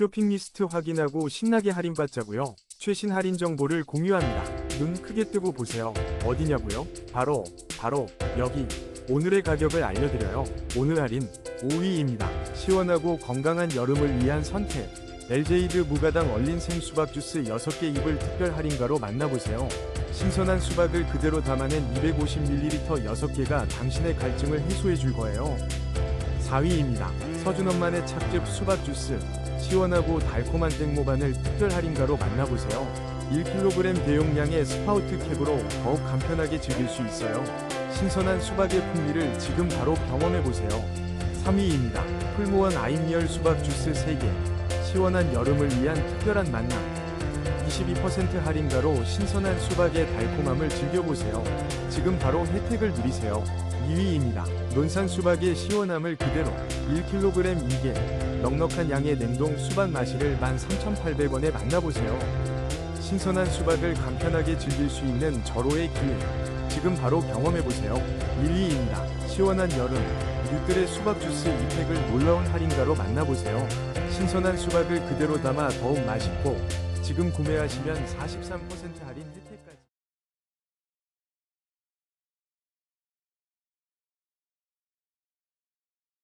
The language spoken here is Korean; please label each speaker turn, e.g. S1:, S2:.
S1: 쇼핑 리스트 확인하고 신나게 할인받자고요. 최신 할인 정보를 공유합니다. 눈 크게 뜨고 보세요. 어디냐고요? 바로 바로 여기. 오늘의 가격을 알려드려요. 오늘 할인 5위입니다. 시원하고 건강한 여름을 위한 선택. LJ드 무가당 얼린 생수박 주스 6개 입을 특별 할인가로 만나보세요. 신선한 수박을 그대로 담아낸 250ml 6개가 당신의 갈증을 해소해 줄 거예요. 4위입니다. 서준엄만의 착즙 수박 주스. 시원하고 달콤한 땡모반을 특별 할인가로 만나보세요. 1kg 대용량의 스파우트 캡으로 더욱 간편하게 즐길 수 있어요. 신선한 수박의 풍미를 지금 바로 경험해보세요. 3위입니다. 풀무원 아임리얼 수박 주스 3개. 시원한 여름을 위한 특별한 만남. 22% 할인가로 신선한 수박의 달콤함을 즐겨보세요. 지금 바로 혜택을 누리세요. 2위입니다. 논산 수박의 시원함을 그대로 1kg 2개. 넉넉한 양의 냉동 수박 마시를 13,800원에 만나보세요. 신선한 수박을 간편하게 즐길 수 있는 절호의 기회. 지금 바로 경험해보세요. 1위입니다. 시원한 여름. 뉴들의 수박 주스 2팩을 놀라운 할인가로 만나보세요. 신선한 수박을 그대로 담아 더욱 맛있고 지금 구매하시면 43% 할인 혜택까지